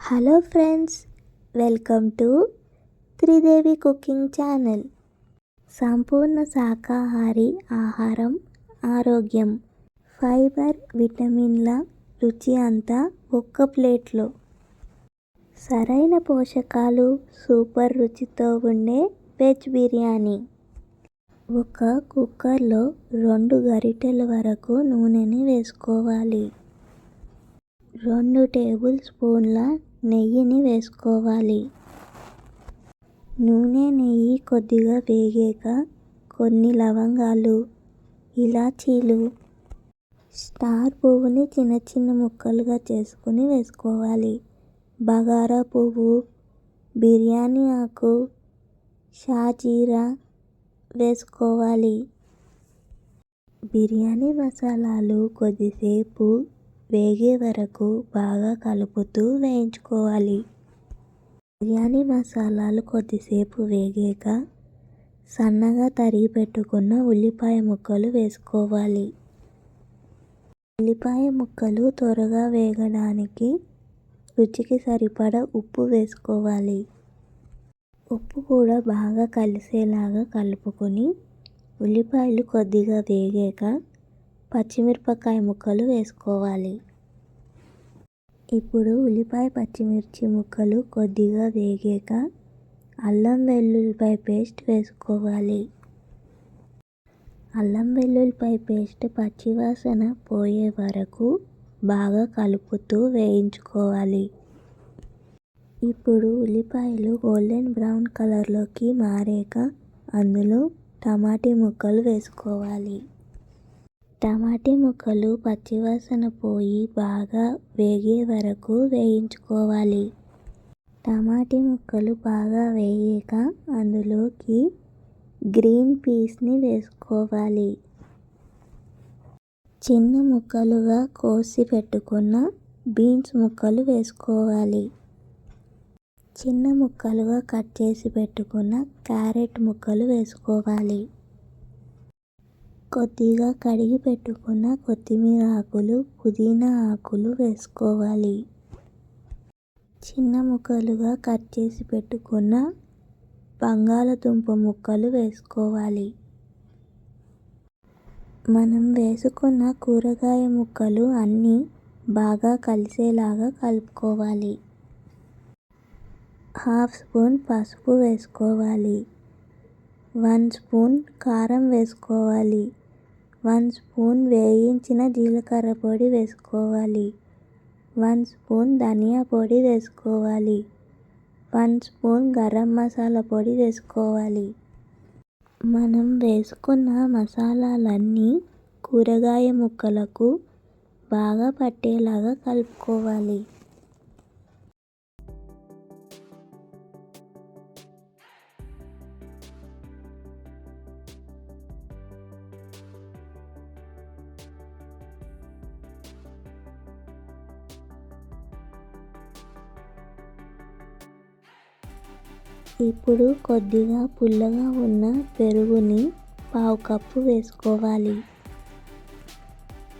Hello friends welcome to Tridevi cooking channel. సంపూర్ణ శాకాహారి ఆహారం ఆరోగ్యం. ఫైబర్ విటమిన్ల రుచి అంతా ఒక్క ప్లేట్లో. సరైన పోషకాలు సూపర్ రుచితో ఉండే వెజ్ బిర్యానీ. ఒక కుక్కర్లో రెండు గరిటెల వరకు నూనెని వేసుకోవాలి. రెండు టేబుల్ స్పూన్ల నెయ్యిని వేసుకోవాలి. నూనె నెయ్యి కొద్దిగా వేగాక కొన్ని లవంగాలు ఇలాచీలు స్టార్ పువ్వుని చిన్న చిన్న ముక్కలుగా చేసుకుని వేసుకోవాలి. బగారా పువ్వు బిర్యానీ ఆకు షాజీరా వేసుకోవాలి. బిర్యానీ మసాలాలు కొద్దిసేపు వేగే వరకు బాగా కలుపుతూ వేయించుకోవాలి. బిర్యానీ మసాలాలు కొద్దిసేపు వేగాక సన్నగా తరిగి పెట్టుకున్న ఉల్లిపాయ ముక్కలు వేసుకోవాలి. ఉల్లిపాయ ముక్కలు త్వరగా వేగడానికి రుచికి సరిపడ ఉప్పు వేసుకోవాలి. ఉప్పు కూడా బాగా కలిసేలాగా కలుపుకొని ఉల్లిపాయలు కొద్దిగా వేగాక పచ్చిమిరపకాయ ముక్కలు వేసుకోవాలి. ఇప్పుడు ఉల్లిపాయ పచ్చిమిర్చి ముక్కలు కొద్దిగా వేగాక అల్లం వెల్లుల్లిపాయ పేస్ట్ వేసుకోవాలి. అల్లం వెల్లుల్లిపాయ పేస్ట్ పచ్చివాసన పోయే వరకు బాగా కలుపుతూ వేయించుకోవాలి. ఇప్పుడు ఉల్లిపాయలు గోల్డెన్ బ్రౌన్ కలర్లోకి మారాక అందులో టమాటీ ముక్కలు వేసుకోవాలి. టమాటి ముక్కలు పచ్చివాసన పోయి బాగా వేగే వరకు వేయించుకోవాలి. టమాటి ముక్కలు బాగా వేగాక అందులోకి గ్రీన్ పీస్ని వేసుకోవాలి. చిన్న ముక్కలుగా కోసి పెట్టుకున్న బీన్స్ ముక్కలు వేసుకోవాలి. చిన్న ముక్కలుగా కట్ చేసి పెట్టుకున్న క్యారెట్ ముక్కలు వేసుకోవాలి. కొద్దిగా కడిగి పెట్టుకున్న కొత్తిమీర ఆకులు పుదీనా ఆకులు వేసుకోవాలి. చిన్న ముక్కలుగా కట్ చేసి పెట్టుకున్న బంగాళదుంప ముక్కలు వేసుకోవాలి. మనం వేసుకున్న కూరగాయ ముక్కలు అన్నీ బాగా కలిసేలాగా కలుపుకోవాలి. హాఫ్ స్పూన్ పసుపు వేసుకోవాలి. వన్ స్పూన్ కారం వేసుకోవాలి. వన్ స్పూన్ వేయించిన జీలకర్ర పొడి వేసుకోవాలి. వన్ స్పూన్ ధనియా పొడి వేసుకోవాలి. వన్ స్పూన్ గరం మసాలా పొడి వేసుకోవాలి. మనం వేసుకున్న మసాలాలన్నీ కూరగాయ ముక్కలకు బాగా పట్టేలాగా కలుపుకోవాలి. ఇప్పుడు కొద్దిగా పుల్లగా ఉన్న పెరుగుని పావు కప్పు వేసుకోవాలి.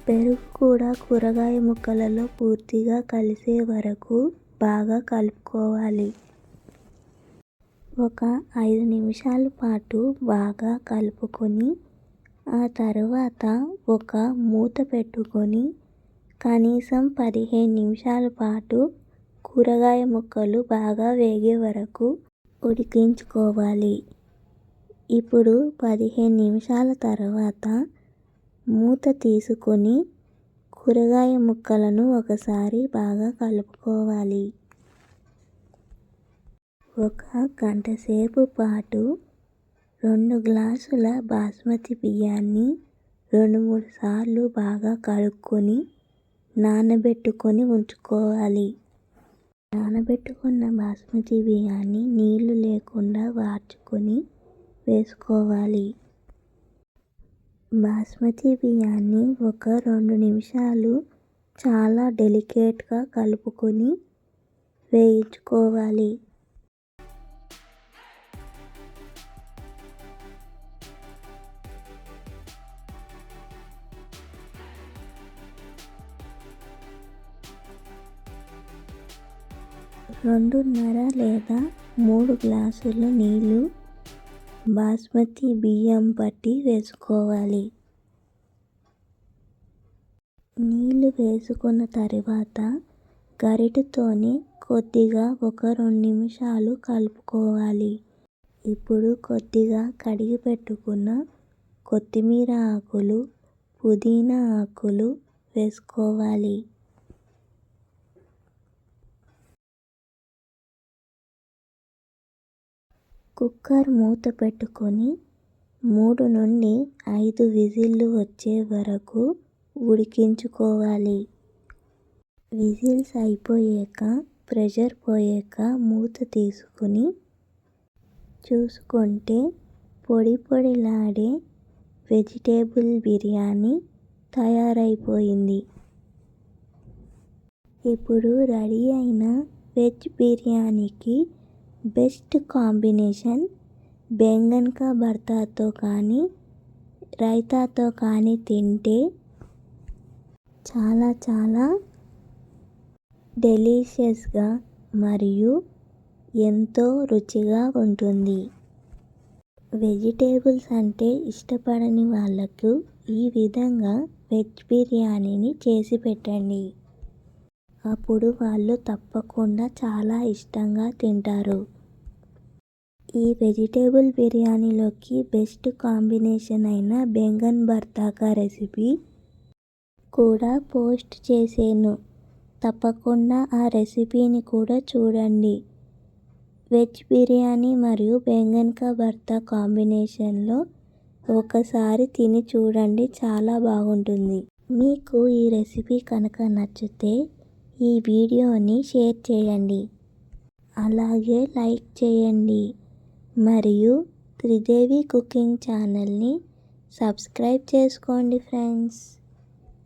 పెరుగు కూడా కూరగాయ ముక్కలలో పూర్తిగా కలిసే వరకు బాగా కలుపుకోవాలి. ఒక ఐదు నిమిషాల పాటు బాగా కలుపుకొని ఆ తర్వాత ఒక మూత పెట్టుకొని కనీసం పదిహేను నిమిషాల పాటు కూరగాయ ముక్కలు బాగా వేగే వరకు ఉడికించుకోవాలి. ఇప్పుడు పదిహేను నిమిషాల తర్వాత మూత తీసుకొని కూరగాయ ముక్కలను ఒకసారి బాగా కలుపుకోవాలి. ఒక గంట సేపు పాటు రెండు గ్లాసుల బాస్మతి బియ్యాన్ని రెండు మూడు సార్లు బాగా కడుక్కొని నానబెట్టుకొని ఉంచుకోవాలి. నానబెట్టుకున్న బాస్మతి బియ్యాన్ని నీళ్ళు లేకుండా వార్చుకొని వేసుకోవాలి. బాస్మతి బియ్యాన్ని ఒక రెండు నిమిషాలు చాలా డెలికేట్గా కలుపుకొని వేయించుకోవాలి. రెండున్నర లేదా మూడు గ్లాసులు నీళ్ళు బాస్మతి బియ్యం పట్టి వేసుకోవాలి. నీళ్ళు వేసుకున్న తర్వాత గరిటతోనే కొద్దిగా ఒక రెండు నిమిషాలు కలుపుకోవాలి. ఇప్పుడు కొద్దిగా కడిగి పెట్టుకున్న కొత్తిమీర ఆకులు పుదీనా ఆకులు వేసుకోవాలి. కుక్కర్ మూత పెట్టుకొని మూడు నుండి ఐదు విజిల్లు వచ్చే వరకు ఉడికించుకోవాలి. విజిల్స్ అయిపోయాక ప్రెషర్ పోయాక మూత తీసుకుని చూసుకుంటే పొడి పొడిలాడే వెజిటేబుల్ బిర్యానీ తయారైపోయింది. ఇప్పుడు రెడీ అయిన వెజ్ బిర్యానీకి బెస్ట్ కాంబినేషన్ బెంగన్ కా భర్తాతో కానీ రైతాతో కానీ తింటే చాలా చాలా డెలీషియస్గా మరియు ఎంతో రుచిగా ఉంటుంది. వెజిటేబుల్స్ అంటే ఇష్టపడని వాళ్ళకు ఈ విధంగా వెజ్ బిర్యానీని చేసి పెట్టండి. అప్పుడు వాళ్ళు తప్పకుండా చాలా ఇష్టంగా తింటారు. ఈ వెజిటేబుల్ బిర్యానీలోకి బెస్ట్ కాంబినేషన్ అయిన బెంగన్ భర్తాకా రెసిపీ కూడా పోస్ట్ చేసాను. తప్పకుండా ఆ రెసిపీని కూడా చూడండి. వెజ్ బిర్యానీ మరియు బెంగన్ కా భర్తా కాంబినేషన్లో ఒకసారి తిని చూడండి చాలా బాగుంటుంది. మీకు ఈ రెసిపీ కనుక నచ్చితే ఈ వీడియోని షేర్ చేయండి. అలాగే లైక్ చేయండి. మరియు త్రిదేవి కుకింగ్ ఛానల్ని సబ్స్క్రైబ్ చేసుకోండి ఫ్రెండ్స్.